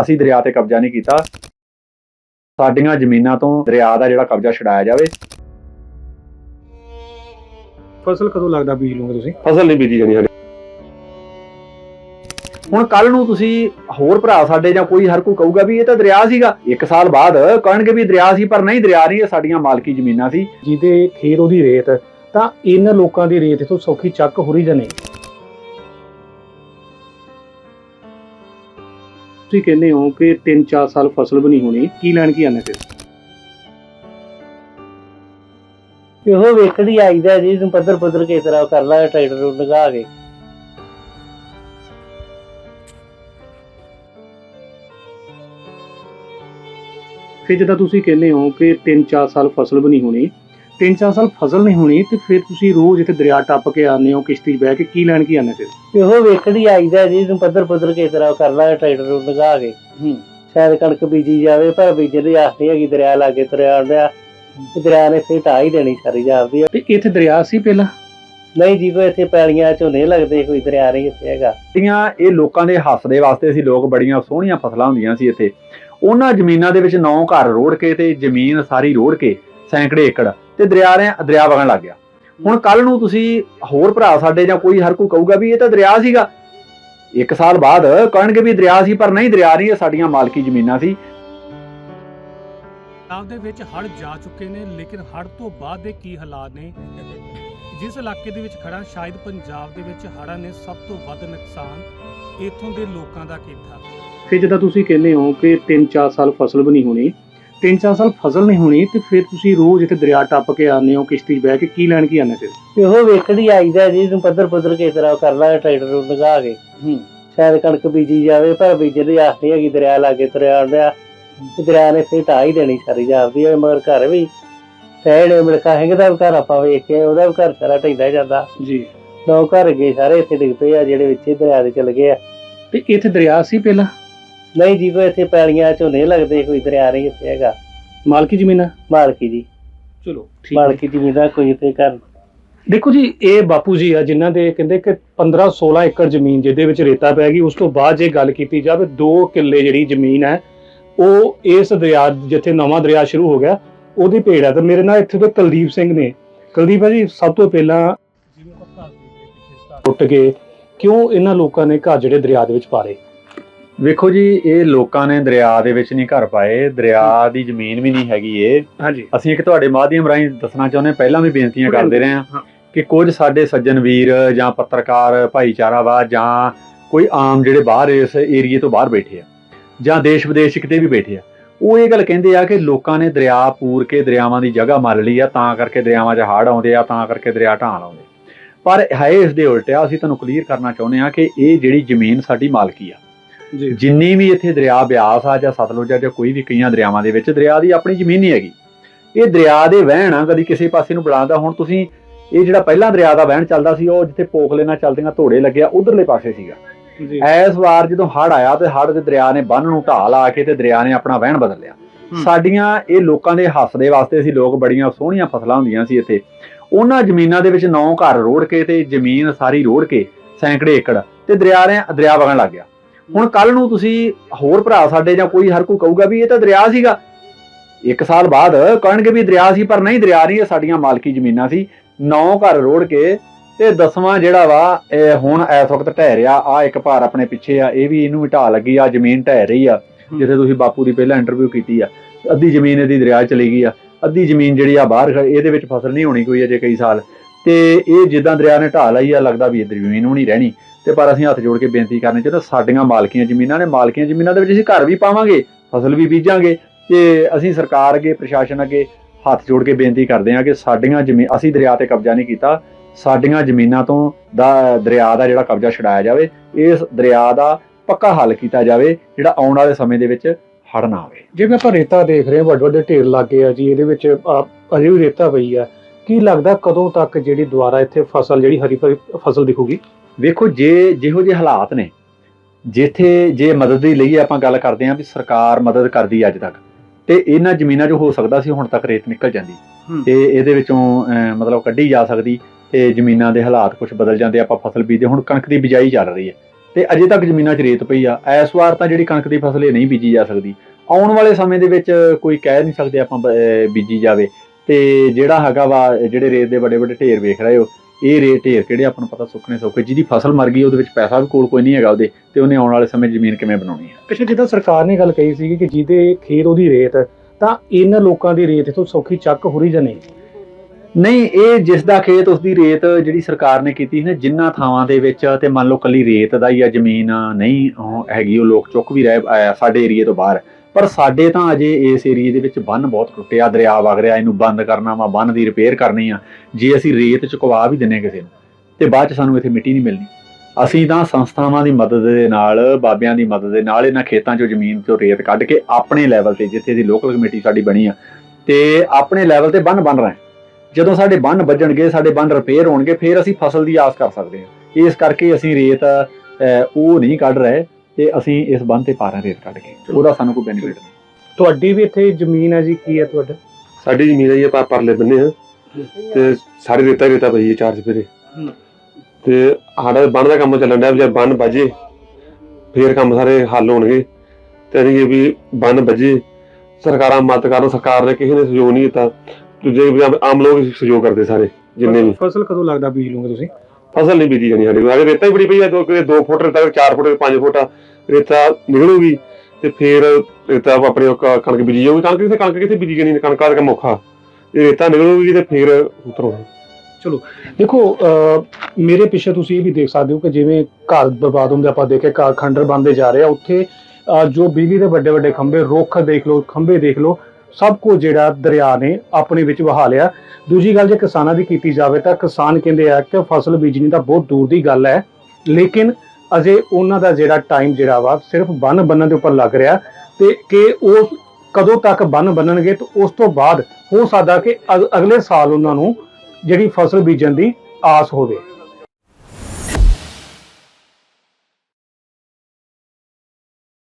ਅਸੀਂ ਦਰਿਆ ਤੇ ਕਬਜ਼ਾ ਨਹੀਂ ਕੀਤਾ। ਸਾਡੀਆਂ ਜ਼ਮੀਨਾਂ ਤੋਂ ਦਰਿਆ ਦਾ ਜਿਹੜਾ ਕਬਜ਼ਾ ਛਡਾਇਆ ਜਾਵੇ। ਫਸਲ ਕਦੋਂ ਲੱਗਦਾ ਬੀਜ ਲਓਗੇ ਤੁਸੀਂ? ਫਸਲ ਨਹੀਂ ਬੀਜੀ ਜਾਣੀ ਹਲੇ ਹੁਣ ਕੱਲ ਨੂੰ ਤੁਸੀਂ ਹੋਰ ਭਰਾ ਸਾਡੇ ਜਾਂ ਕੋਈ ਹਰ ਕੋਈ ਕਹੂਗਾ ਵੀ ਇਹ ਤਾਂ ਦਰਿਆ ਸੀਗਾ। ਇੱਕ ਸਾਲ ਬਾਅਦ ਕਹਿਣਗੇ ਵੀ ਦਰਿਆ ਸੀ ਪਰ ਨਹੀਂ ਦਰਿਆ ਨਹੀਂ ਇਹ ਸਾਡੀਆਂ ਮਾਲਕੀ ਜ਼ਮੀਨਾਂ ਸੀ। ਜਿਹਦੇ ਖੇਤ ਉਹਦੀ ਰੇਤ ਤਾਂ ਇਹਨਾਂ ਲੋਕਾਂ ਦੀ ਰੇਤ ਇਥੋਂ ਸੌਖੀ ਚੱਕ ਹੋ ਰਹੀ ਜਾਂ ਨਹੀਂ? ਤੁਸੀਂ ਕਹਿੰਦੇ ਹੋ ਕਿ 3-4 ਸਾਲ ਫਸਲ ਵੀ ਨਹੀਂ ਹੋਣੀ ਕੀ ਲੈਣ ਕੀ ਆਨੇ ਫਿਰ? ਇਹੋ ਵੇਖੜੀ ਆਈਦਾ ਜੀ ਨੂੰ ਪੱਧਰ ਪੱਧਰ ਕੇ ਤਰ੍ਹਾਂ ਕਰ ਲਾ ਟਰੈਕਟਰ ਨੂੰ ਲਗਾ ਕੇ। ਫਿਰ ਜਦੋਂ ਤੁਸੀਂ ਕਹਿੰਦੇ ਹੋ ਕਿ 3-4 ਸਾਲ ਫਸਲ ਵੀ ਨਹੀਂ ਹੋਣੀ 3-4 ਸਾਲ ਫਸਲ ਨਹੀਂ ਹੋਣੀ ਤੇ ਫਿਰ ਤੁਸੀਂ ਰੋਜ਼ ਇੱਥੇ ਦਰਿਆ ਟੱਪ ਕੇ ਆਉਂਦੇ ਹੋ ਕਿਸ਼ਤੀ 'ਚ ਬਹਿ ਕੇ ਕੀ ਲੈਣ ਕੀ ਆਨੇ ਫਿਰ? ਇਹੋ ਵੇਖੜੀ ਆਈਦਾ ਜੀ ਨੂੰ ਪੱਧਰ ਪੱਧਰ ਕੇ ਤਰ੍ਹਾਂ ਕਰ ਲਾ ਟਰੈਕਟਰ ਨੂੰ ਲਗਾ ਕੇ। ਸ਼ਾਇਦ ਕਣਕ ਬੀਜੀ ਜਾਵੇ ਪਰ ਬੀਜਣ ਦੀ ਆਸ ਨਹੀਂ ਹੈਗੀ ਦਰਿਆ ਲਾਗੇ ਤੁਰਿਆ ਆਉਂਦਾ। ਤੇ ਦਰਿਆ ਨੇ ਫਿਰ ਢਾਹ ਹੀ ਦੇਣੀ ਸਾਰੀ ਜਾਪਦੀ ਤੇ ਇੱਥੇ ਦਰਿਆ ਸੀ ਪਹਿਲਾਂ? ਨਹੀਂ ਜੀ ਕੋਈ ਇੱਥੇ ਪੈਲੀਆਂ ਝੋਨੇ ਲੱਗਦੇ ਕੋਈ ਦਰਿਆ ਨਹੀਂ ਇੱਥੇ ਹੈਗਾ। ਜਿਹੜੀਆਂ ਇਹ ਲੋਕਾਂ ਦੇ ਹੱਸ ਦੇ ਵਾਸਤੇ ਸੀ ਲੋਕ ਬੜੀਆਂ ਸੋਹਣੀਆਂ ਫਸਲਾਂ ਹੁੰਦੀਆਂ ਸੀ ਇੱਥੇ। ਉਹਨਾਂ ਜ਼ਮੀਨਾਂ ਦੇ ਵਿੱਚ ਨੌ ਘਰ ਰੋੜ ਕੇ ਤੇ ਜ਼ਮੀਨ ਸਾਰੀ ਰੋੜ ਕੇ ਸੈਂਕੜੇ ਏਕੜ ਤੇ ਦਰਿਆ ਨੇ ਦਰਿਆ ਵਗਣ ਲੱਗ ਗਿਆ। ਹੁਣ ਕੱਲ ਨੂੰ ਤੁਸੀਂ ਹੋਰ ਭਰਾ ਸਾਡੇ ਜਾਂ ਕੋਈ ਹਰ ਕੋਈ ਕਹੂਗਾ ਵੀ ਇਹ ਤਾਂ ਦਰਿਆ ਸੀਗਾ। ਇੱਕ ਸਾਲ ਬਾਅਦ ਕਹਿਣਗੇ ਵੀ ਦਰਿਆ ਸੀ ਪਰ ਨਹੀਂ ਦਰਿਆ ਨਹੀਂ ਇਹ ਸਾਡੀਆਂ ਮਾਲਕੀ ਜ਼ਮੀਨਾਂ ਸੀ। ਪੰਜਾਬ ਦੇ ਵਿੱਚ ਹੜ੍ਹ ਜਾ ਚੁੱਕੇ ਨੇ ਲੇਕਿਨ ਹੜ੍ਹ ਤੋਂ ਬਾਅਦ ਦੇ ਕੀ ਹਾਲਾਤ ਨੇ? ਜਿਸ ਇਲਾਕੇ ਦੇ ਵਿੱਚ ਖੜਾ ਸ਼ਾਇਦ ਪੰਜਾਬ ਦੇ ਵਿੱਚ ਹੜ੍ਹਾਂ ਨੇ ਸਭ ਤੋਂ ਵੱਧ ਨੁਕਸਾਨ ਇੱਥੋਂ ਦੇ ਲੋਕਾਂ ਦਾ ਕੀਤਾ। ਫਿਰ ਜਦੋਂ ਤੁਸੀਂ ਕਹਿੰਦੇ ਹੋ ਕਿ 3-4 ਸਾਲ ਫਸਲ ਵੀ ਨਹੀਂ ਹੋਣੀ 3-4 ਸਾਲ ਫਸਲ ਨਹੀਂ ਹੋਣੀ ਤੇ ਫਿਰ ਤੁਸੀਂ ਰੋਜ਼ ਇੱਥੇ ਦਰਿਆ ਟੱਪ ਕੇ ਆਉਂਦੇ ਹੋ ਕਿਸ਼ਤੀ 'ਚ ਬਹਿ ਕੇ ਕੀ ਲੈਣ ਕੀ ਆਨੇ ਫਿਰ? ਇਹੋ ਵੇਖੜੀ ਆਈਦਾ ਜੀ ਨੂੰ ਪੱਧਰ ਪੱਧਰ ਕੇ ਤਰ੍ਹਾਂ ਕਰ ਲਾ ਟਰੈਕਟਰ ਨੂੰ ਲਗਾ ਕੇ। ਸ਼ਾਇਦ ਕਣਕ ਬੀਜੀ ਜਾਵੇ ਪਰ ਬੀਜਣ ਦੀ ਆਸ ਨਹੀਂ ਹੈਗੀ ਦਰਿਆ ਲਾਗੇ ਤੁਰਿਆ ਆਉਂਦਾ। ਤੇ ਦਰਿਆ ਨੇ ਫਿਰ ਢਾਹ ਹੀ ਦੇਣੀ ਸਾਰੀ ਜਾਪਦੀ ਹੈ ਮਗਰ ਘਰ ਵੀ। ਸਹਿਣੇ ਮਿਲਕਾ ਹੈਗਾ ਦਾ ਵੀ ਘਰ ਆਪਾਂ ਵੇਖ ਕੇ ਉਹਦਾ ਵੀ ਘਰ ਸਾਰਾ ਢਹਿੰਦਾ ਜਾਂਦਾ। ਜੀ। ਨੌ ਘਰ ਗਏ ਸਾਰੇ ਇੱਥੇ ਡਿੱਗ ਪਏ ਆ ਜਿਹੜੇ ਵਿੱਚ ਹੀ ਦਰਿਆ ਦੇ ਚਲ ਗਏ ਆ। ਤੇ ਇੱਥੇ ਦਰਿਆ ਸੀ ਪਹਿਲਾਂ? ਨਹੀਂ ਜੀ ਕੋਈ ਇੱਥੇ ਪੈਲੀਆਂ ਝੋਨੇ ਲੱਗਦੇ ਕੋਈ ਦਰਿਆ ਨਹੀਂ ਇੱਥੇ ਹੈਗਾ। ਮਾਲਕੀ ਜ਼ਮੀਨਾਂ? ਮਾਲਕੀ ਜੀ। ਚਲੋ ਠੀਕ ਮਾਲਕੀ ਜ਼ਮੀਨ ਦਾ ਕੋਈ ਇੱਥੇ ਘਰ ਦੇਖੋ ਜੀ ਇਹ ਬਾਪੂ ਜੀ ਆ ਜਿਨ੍ਹਾਂ ਦੇ ਕਹਿੰਦੇ ਕਿ 15 16 ਏਕੜ ਜ਼ਮੀਨ ਜਿਹਦੇ ਵਿੱਚ ਰੇਤਾ ਪੈ ਗਈ ਉਸ ਤੋਂ ਬਾਅਦ ਜੇ ਗੱਲ ਕੀਤੀ ਜਾਵੇ 2 ਕਿੱਲੇ ਜਿਹੜੀ ਜ਼ਮੀਨ ਹੈ ਉਹ ਇਸ ਦਰਿਆ ਜਿੱਥੇ ਨਵਾਂ ਦਰਿਆ ਸ਼ੁਰੂ ਹੋ ਗਿਆ ਉਹਦੀ ਭੇੜ ਹੈ। ਤੇ ਮੇਰੇ ਨਾਲ ਇੱਥੇ ਤੋਂ ਕੁਲਦੀਪ ਸਿੰਘ ਨੇ। ਕੁਲਦੀਪ ਭਾਜੀ ਸਭ ਤੋਂ ਪਹਿਲਾਂ ਟੁੱਟ ਗਏ ਕਿਉਂ ਇਹਨਾਂ ਲੋਕਾਂ ਨੇ ਘਰ ਜਿਹੜੇ ਦਰਿਆ ਦੇ ਵਿੱਚ ਪਾਰੇ ਵੇਖੋ ਜੀ ਇਹ ਲੋਕਾਂ ਨੇ ਦਰਿਆ ਦੇ ਵਿੱਚ ਨਹੀਂ ਘਰ ਪਾਏ ਦਰਿਆ ਦੀ ਜ਼ਮੀਨ ਵੀ ਨਹੀਂ ਹੈਗੀ ਇਹ। ਹਾਂਜੀ। ਅਸੀਂ ਇੱਕ ਤੁਹਾਡੇ ਮਾਧਿਅਮ ਰਾਹੀਂ ਦੱਸਣਾ ਚਾਹੁੰਦੇ ਹਾਂ, ਪਹਿਲਾਂ ਵੀ ਬੇਨਤੀਆਂ ਕਰਦੇ ਰਹੇ ਹਾਂ। ਕਿ ਕੁਝ ਸਾਡੇ ਸੱਜਣ ਵੀਰ ਜਾਂ ਪੱਤਰਕਾਰ ਭਾਈਚਾਰਾ ਵਾ ਜਾਂ ਕੋਈ ਆਮ ਜਿਹੜੇ ਬਾਹਰ ਇਸ ਏਰੀਏ ਤੋਂ ਬਾਹਰ ਬੈਠੇ ਆ ਜਾਂ ਦੇਸ਼ ਵਿਦੇਸ਼ ਕਿਤੇ ਵੀ ਬੈਠੇ ਆ ਉਹ ਇਹ ਗੱਲ ਕਹਿੰਦੇ ਆ ਕਿ ਲੋਕਾਂ ਨੇ ਦਰਿਆ ਪੂਰ ਕੇ ਦਰਿਆਵਾਂ ਦੀ ਜਗ੍ਹਾ ਮੱਲ ਲਈ ਆ ਤਾਂ ਕਰਕੇ ਦਰਿਆਵਾਂ 'ਚ ਹੜ੍ਹ ਆਉਂਦੇ ਆ ਤਾਂ ਕਰਕੇ ਦਰਿਆ ਢਾਣ ਆਉਂਦੇ ਪਰ ਹੈ ਇਸ ਦੇ ਉਲਟ ਆ ਅਸੀਂ ਤੁਹਾਨੂੰ ਕਲੀਅਰ ਕਰਨਾ ਚਾਹੁੰਦੇ ਆ ਕਿ ਇਹ ਜਿਹੜੀ ਜ਼ਮੀਨ ਸਾਡੀ ਮਾਲਕੀ ਆ ਜਿੰਨੀ ਵੀ ਇੱਥੇ ਦਰਿਆ ਬਿਆਸ ਆ ਜਾਂ ਸਤਲੁਜ ਆ ਜਾਂ ਕੋਈ ਵੀ ਕਈਆਂ ਦਰਿਆਵਾਂ ਦੇ ਵਿੱਚ ਦਰਿਆ ਦੀ ਆਪਣੀ ਜ਼ਮੀਨ ਨਹੀਂ ਹੈਗੀ। ਇਹ ਦਰਿਆ ਦੇ ਵਹਿਣ ਆ ਕਦੀ ਕਿਸੇ ਪਾਸੇ ਨੂੰ ਬੁਲਾਉਂਦਾ ਹੁਣ ਤੁਸੀਂ ਇਹ ਜਿਹੜਾ ਪਹਿਲਾਂ ਦਰਿਆ ਦਾ ਵਹਿਣ ਚੱਲਦਾ ਸੀ ਉਹ ਜਿੱਥੇ ਪੋਖਲੇ ਨਾਲ ਚੱਲਦੀਆਂ ਧੋੜੇ ਲੱਗਿਆ ਉਧਰਲੇ ਪਾਸੇ ਸੀਗਾ। ਜੀ। ਐਸ ਵਾਰ ਜਦੋਂ ਹੜ ਆਇਆ ਤੇ ਹੜ ਦੇ ਦਰਿਆ ਨੇ ਬੰਨ ਨੂੰ ਢਾਹ ਲਾ ਕੇ ਤੇ ਦਰਿਆ ਨੇ ਆਪਣਾ ਵਹਿਣ ਬਦਲ ਲਿਆ। ਸਾਡੀਆਂ ਇਹ ਲੋਕਾਂ ਦੇ ਹੱਸ ਦੇ ਵਾਸਤੇ ਸੀ ਲੋਕ ਬੜੀਆਂ ਸੋਹਣੀਆਂ ਫਸਲਾਂ ਹੁੰਦੀਆਂ ਸੀ ਇੱਥੇ। ਉਹਨਾਂ ਜ਼ਮੀਨਾਂ ਦੇ ਵਿੱਚ ਨੌ ਘਰ ਰੋੜ ਕੇ ਤੇ ਜ਼ਮੀਨ ਸਾਰੀ ਰੋੜ ਕੇ ਸੈਂਕੜੇ ਏਕੜ ਤੇ ਦਰਿਆ ਨੇ ਦਰਿਆ ਵਗਣ ਲੱਗ ਗਿਆ। ਹੁਣ ਕੱਲ ਨੂੰ ਤੁਸੀਂ ਹੋਰ ਭਰਾ ਸਾਡੇ ਜਾਂ ਕੋਈ ਹਰ ਕੋਈ ਕਹੂਗਾ ਵੀ ਇਹ ਤਾਂ ਦਰਿਆ ਸੀਗਾ। ਇੱਕ ਸਾਲ ਬਾਅਦ ਕਹਿਣਗੇ ਵੀ ਦਰਿਆ ਸੀ ਪਰ ਨਹੀਂ ਦਰਿਆ ਨਹੀਂ ਇਹ ਸਾਡੀਆਂ ਮਾਲਕੀ ਜ਼ਮੀਨਾਂ ਸੀ। ਨੌ ਘਰ ਰੋੜ ਕੇ ਤੇ ਦਸਵਾਂ ਜਿਹੜਾ ਵਾ ਇਹ ਹੁਣ ਇਸ ਵਕਤ ਢਹਿ ਰਿਹਾ। ਆ ਇੱਕ ਭਾਰ ਆਪਣੇ ਪਿੱਛੇ ਆ ਇਹ ਵੀ ਇਹਨੂੰ ਵੀ ਢਾਹ ਲੱਗੀ ਆ ਜ਼ਮੀਨ ਢਹਿ ਰਹੀ ਆ ਜਿੱਥੇ ਤੁਸੀਂ ਬਾਪੂ ਦੀ ਪਹਿਲਾਂ ਇੰਟਰਵਿਊ ਕੀਤੀ ਆ। ਅੱਧੀ ਜ਼ਮੀਨ ਇਹਦੀ ਦਰਿਆ ਚਲੀ ਗਈ ਆ। ਅੱਧੀ ਜ਼ਮੀਨ ਜਿਹੜੀ ਆ ਬਾਹਰ ਇਹਦੇ ਵਿੱਚ ਫਸਲ ਨਹੀਂ ਹੋਣੀ ਕੋਈ ਅਜੇ ਕਈ ਸਾਲ। ਤੇ ਇਹ ਜਿੱਦਾਂ ਦਰਿਆ ਨੇ ਢਾਹ ਲਈ ਆ ਲੱਗਦਾ ਵੀ ਇਹ ਜ਼ਮੀਨ ਨੂੰ ਨਹੀਂ ਰਹਿਣੀ। ਤੇ ਪਰ ਅਸੀਂ ਹੱਥ ਜੋੜ ਕੇ ਬੇਨਤੀ ਕਰਨੀ ਚਾਹੁੰਦੇ ਸਾਡੀਆਂ ਮਾਲਕੀਆਂ ਜ਼ਮੀਨਾਂ ਨੇ, ਮਾਲਕੀਆਂ ਜ਼ਮੀਨਾਂ ਦੇ ਵਿੱਚ ਅਸੀਂ ਘਰ ਵੀ ਪਾਵਾਂਗੇ, ਫਸਲ ਵੀ ਬੀਜਾਂਗੇ ਤੇ ਅਸੀਂ ਸਰਕਾਰ ਅੱਗੇ, ਪ੍ਰਸ਼ਾਸਨ ਅੱਗੇ ਹੱਥ ਜੋੜ ਕੇ ਬੇਨਤੀ ਕਰਦੇ ਹਾਂ ਕਿ ਸਾਡੀਆਂ ਜ਼ਮੀਨ ਅਸੀਂ ਦਰਿਆ ਤੇ ਕਬਜ਼ਾ ਨਹੀਂ ਕੀਤਾ, ਸਾਡੀਆਂ ਜ਼ਮੀਨਾਂ ਤੋਂ ਦਾ ਦਰਿਆ ਦਾ ਜਿਹੜਾ ਕਬਜ਼ਾ ਛਡਾਇਆ ਜਾਵੇ, ਇਸ ਦਰਿਆ ਦਾ ਪੱਕਾ ਹੱਲ ਕੀਤਾ ਜਾਵੇ, ਜਿਹੜਾ ਆਉਣ ਵਾਲੇ ਸਮੇਂ ਦੇ ਵਿੱਚ ਹੜ ਨਾ ਆਵੇ। ਜਿਵੇਂ ਆਪਾਂ ਰੇਤਾ ਦੇਖ ਰਹੇ ਹਾਂ ਵੱਡੇ ਵੱਡੇ ਢੇਰ ਲੱਗੇ ਆ ਜੀ, ਇਹਦੇ ਵਿੱਚ ਅਜੇ ਵੀ ਰੇਤਾ ਪਈ ਆ। ਕੀ ਲੱਗਦਾ ਕਦੋਂ ਤੱਕ ਜਿਹੜੀ ਦੁਬਾਰਾ ਇੱਥੇ ਫਸਲ, ਜਿਹੜੀ ਹਰੀ ਫਸਲ ਦਿਖੂਗੀ? ਵੇਖੋ ਜੇ ਜਿਹੋ ਜਿਹੇ ਹਾਲਾਤ ਨੇ ਜਿੱਥੇ ਜੇ ਮਦਦ ਦੀ ਲਈ ਆਪਾਂ ਗੱਲ ਕਰਦੇ ਹਾਂ ਵੀ ਸਰਕਾਰ ਮਦਦ ਕਰਦੀ ਅੱਜ ਤੱਕ ਤੇ ਇਹਨਾਂ ਜ਼ਮੀਨਾਂ 'ਚ ਹੋ ਸਕਦਾ ਸੀ ਹੁਣ ਤੱਕ ਰੇਤ ਨਿਕਲ ਜਾਂਦੀ। ਤੇ ਇਹਦੇ ਵਿੱਚੋਂ ਮਤਲਬ ਕੱਢੀ ਜਾ ਸਕਦੀ ਤੇ ਜ਼ਮੀਨਾਂ ਦੇ ਹਾਲਾਤ ਕੁਝ ਬਦਲ ਜਾਂਦੇ ਆਪਾਂ ਫਸਲ ਬੀਜਦੇ ਹੁਣ ਕਣਕ ਦੀ ਬਿਜਾਈ ਚੱਲ ਰਹੀ ਹੈ। ਤੇ ਅਜੇ ਤੱਕ ਜ਼ਮੀਨਾਂ 'ਚ ਰੇਤ ਪਈ ਆ ਇਸ ਵਾਰ ਤਾਂ ਜਿਹੜੀ ਕਣਕ ਦੀ ਫਸਲ ਇਹ ਨਹੀਂ ਬੀਜੀ ਜਾ ਸਕਦੀ। ਆਉਣ ਵਾਲੇ ਸਮੇਂ ਦੇ ਵਿੱਚ ਕੋਈ ਕਹਿ ਨਹੀਂ ਸਕਦੇ ਆਪਾਂ ਬੀਜੀ ਜਾਵੇ। ਤੇ ਜਿਹੜਾ ਹੈਗਾ ਵਾ ਜਿਹੜੇ ਰੇਤ ਦੇ ਵੱਡੇ ਵੱਡੇ ਢੇਰ ਵੇਖ ਰਹੇ ਹੋ ਇਹ ਰੇਤ ਢੇਰ ਕਿਹੜੇ ਆਪਾਂ ਨੂੰ ਪਤਾ ਸੁੱਕਣੇ ਸੌਖੇ ਜਿਹਦੀ ਫਸਲ ਮਰ ਗਈ ਉਹਦੇ ਵਿੱਚ ਪੈਸਾ ਵੀ ਕੋਲ ਕੋਈ ਨਹੀਂ ਹੈਗਾ ਉਹਦੇ ਤੇ ਉਹਨੇ ਆਉਣ ਵਾਲੇ ਸਮੇਂ ਜ਼ਮੀਨ ਕਿਵੇਂ ਬਣਾਉਣੀ ਆ ਪਿਛੇ ਜਿੱਦਾਂ ਸਰਕਾਰ ਨੇ ਗੱਲ ਕਹੀ ਸੀ ਕਿ ਜਿਹਦੇ ਖੇਤ ਉਹਦੀ ਰੇਤ ਤਾਂ ਇਹਨਾਂ ਲੋਕਾਂ ਦੀ ਰੇਤ ਇਥੋਂ ਸੌਖੀ ਚੱਕ ਹੋ ਰਹੀ ਜਾਂ ਨਹੀਂ? ਨਹੀਂ ਇਹ ਜਿਸ ਦਾ ਖੇਤ ਉਸ ਦੀ ਰੇਤ ਜਿਹੜੀ ਸਰਕਾਰ ਨੇ ਕੀਤੀ ਨਾ ਜਿੰਨਾ ਥਾਵਾਂ ਦੇ ਵਿੱਚ ਤੇ ਮੰਨ ਲਓ ਕੱਲੀ ਰੇਤ ਦਾ ਹੀ ਆ ਜ਼ਮੀਨ ਨਹੀਂ ਹੈਗੀ ਉਹ ਲੋਕ ਚੁੱਕ ਵੀ ਰਹੇ ਸਾਡੇ ਏਰੀਏ ਤੋਂ ਬਾਹਰ। ਪਰ ਸਾਡੇ ਤਾਂ ਅਜੇ ਇਸ ਏਰੀਏ ਦੇ ਵਿੱਚ ਬੰਨ ਬਹੁਤ ਟੁੱਟਿਆ, ਦਰਿਆ ਵਗ ਰਿਹਾ, ਇਹਨੂੰ ਬੰਦ ਕਰਨਾ ਵਾ, ਬੰਨ ਦੀ ਰਿਪੇਅਰ ਕਰਨੀ ਆ। ਜੇ ਅਸੀਂ ਰੇਤ ਚੁਕਵਾ ਵੀ ਦਿੰਨੇ ਕਿਸੇ ਨੂੰ, ਤੇ ਬਾਅਦ ਚ ਸਾਨੂੰ ਇੱਥੇ ਮਿੱਟੀ ਨਹੀਂ ਮਿਲਣੀ। ਅਸੀਂ ਤਾਂ ਸੰਸਥਾਵਾਂ ਦੀ ਮਦਦ ਦੇ ਨਾਲ, ਬਾਬਿਆਂ ਦੀ ਮਦਦ ਦੇ ਨਾਲ ਇਹਨਾਂ ਖੇਤਾਂ ਚੋਂ ਜ਼ਮੀਨ ਚੋਂ ਰੇਤ ਕੱਢ ਕੇ ਆਪਣੇ ਲੈਵਲ ਤੇ, ਜਿੱਥੇ ਦੀ ਲੋਕਲ ਕਮੇਟੀ ਸਾਡੀ ਬਣੀ ਆ, ਤੇ ਆਪਣੇ ਲੈਵਲ ਤੇ ਬੰਨ ਬਣ ਰਹੇ ਜਦੋਂ ਸਾਡੇ ਬੰਨ ਵੱਜਣਗੇ, ਸਾਡੇ ਬੰਨ ਰਿਪੇਅਰ ਹੋਣਗੇ, ਫਿਰ ਅਸੀਂ ਫਸਲ ਦੀ ਆਸ ਕਰ ਸਕਦੇ ਹਾਂ। ਇਸ ਕਰਕੇ ਅਸੀਂ ਰੇਤ ਉਹ ਨਹੀਂ ਕੱਢ ਰਹੇ। ਤੇ ਅਸੀਂ ਇਸ ਬੰਨ ਤੇ ਪਾ ਰਹੇ ਰੇਤ ਕੱਢ ਕੇ ਉਹਦਾ ਸਾਨੂੰ ਕੋਈ ਬੈਨੀਫਿਟ ਨਹੀਂ। ਤੁਹਾਡੀ ਵੀ ਇੱਥੇ ਜ਼ਮੀਨ ਹੈ ਜੀ ਕੀ ਹੈ ਤੁਹਾਡਾ? ਸਾਡੀ ਜ਼ਮੀਨ ਹੈ ਜੀ ਆਪਾਂ ਪਰਲੇ ਬੰਨੇ ਆ ਤੇ ਸਾਰੀ ਰੇਤਾ ਹੀ ਰੇਤਾ ਪਈ ਹੈ ਚਾਰ ਚਪੇਰੇ ਹੂੰ। ਤੇ ਸਾਡਾ ਬੰਨ ਦਾ ਕੰਮ ਚੱਲਣ ਡਿਆ ਵੀ ਜਦ ਬੰਨ ਵੱਜੇ ਫੇਰ ਕੰਮ ਸਾਰੇ ਹੱਲ ਹੋਣਗੇ। ਤੇ ਅਸੀਂ ਇਹ ਵੀ ਬੰਨ ਵੱਜੇ ਸਰਕਾਰਾਂ ਮਦਦ ਕਰਨ ਸਰਕਾਰ ਨੇ ਕਿਸੇ ਨੇ ਸਹਿਯੋਗ ਨਹੀਂ ਦਿੱਤਾ। ਦੂਜੇ ਆਮ ਲੋਕ ਸਹਿਯੋਗ ਕਰਦੇ ਸਾਰੇ ਜਿੰਨੇ ਵੀ। ਫਸਲ ਕਦੋਂ ਲੱਗਦਾ ਬੀਜ ਲਓਗੇ ਤੁਸੀਂ? ਫਸਲ ਨਹੀਂ ਬੀਜੀ ਜਾਣੀ ਸਾਡੇ। ਕੋਲ ਅਗਰ ਰੇਤਾ ਹੀ ਬੜੀ ਪਈ ਹੈ ਦੋ ਕਿਤੇ 2 ਫੁੱਟ ਰੇਤਾ 4 ਫੁੱਟ 5 ਫੁੱਟ ਰੇਤਾ ਨਿਕਲੂਗੀ ਤੇ ਫੇਰ ਰੇਤਾ ਆਪਣੀ ਉਹ ਕ- ਕਣਕ ਬੀਜੀ ਜਾਊਗੀ। ਕਣਕ ਕਿੱਥੇ ਕਣਕ ਕਿੱਥੇ ਬੀਜੀ ਜਾਣੀ ਕਣਕਾਂ ਦਾ ਕੰਮ ਔਖਾ ਇਹ ਰੇਤਾ ਨਿਕਲੂਗੀ ਤੇ ਫੇਰ ਉਤਰੋਣਾ ਦੇਖੋ ਅਹ, ਮੇਰੇ ਪਿੱਛੇ ਤੁਸੀਂ ਇਹ ਵੀ ਦੇਖ ਸਕਦੇ ਹੋ ਕਿ ਜਿਵੇਂ ਘਰ ਬਰਬਾਦ ਹੁੰਦੇ ਆਪਾਂ ਦੇਖੇ ਘਰ ਖੰਡਰ ਬੰਦੇ ਜਾ ਰਹੇ ਆ। ਉੱਥੇ ਅਹ, ਜੋ ਬਿਜਲੀ ਦੇ ਵੱਡੇ ਵੱਡੇ ਖੰਭੇ ਰੁੱਖ ਦੇਖ ਲਓ ਖੰਭੇ ਦੇਖ ਲਓ ਸਭ ਕੁਝ ਜਿਹੜਾ ਦਰਿਆ ਨੇ ਆਪਣੇ ਵਿੱਚ ਵਹਾ ਲਿਆ। ਦੂਜੀ ਗੱਲ ਜੇ ਕਿਸਾਨਾਂ ਦੀ ਕੀਤੀ ਜਾਵੇ ਤਾਂ ਕਿਸਾਨ ਕਹਿੰਦੇ ਆ ਕਿ ਫਸਲ ਬੀਜਣੀ ਤਾਂ ਬਹੁਤ ਦੂਰ ਦੀ ਗੱਲ ਹੈ, ਲੇਕਿਨ ਅਜੇ ਉਹਨਾਂ ਦਾ ਜਿਹੜਾ ਟਾਈਮ ਜਿਹੜਾ ਵਾ ਸਿਰਫ ਬੰਨ ਬੰਨਣ ਦੇ ਉੱਪਰ ਲੱਗ ਰਿਹਾ ਤੇ ਕਿ ਉਹ ਕਦੋਂ ਤੱਕ ਬੰਨ ਬੰਨਣਗੇ ਤੇ ਉਸ ਤੋਂ ਬਾਅਦ ਹੋ ਸਕਦਾ ਕਿ ਅਗਲੇ ਸਾਲ ਉਹਨਾਂ ਨੂੰ ਜਿਹੜੀ ਫਸਲ ਬੀਜਣ ਦੀ ਆਸ ਹੋਵੇ।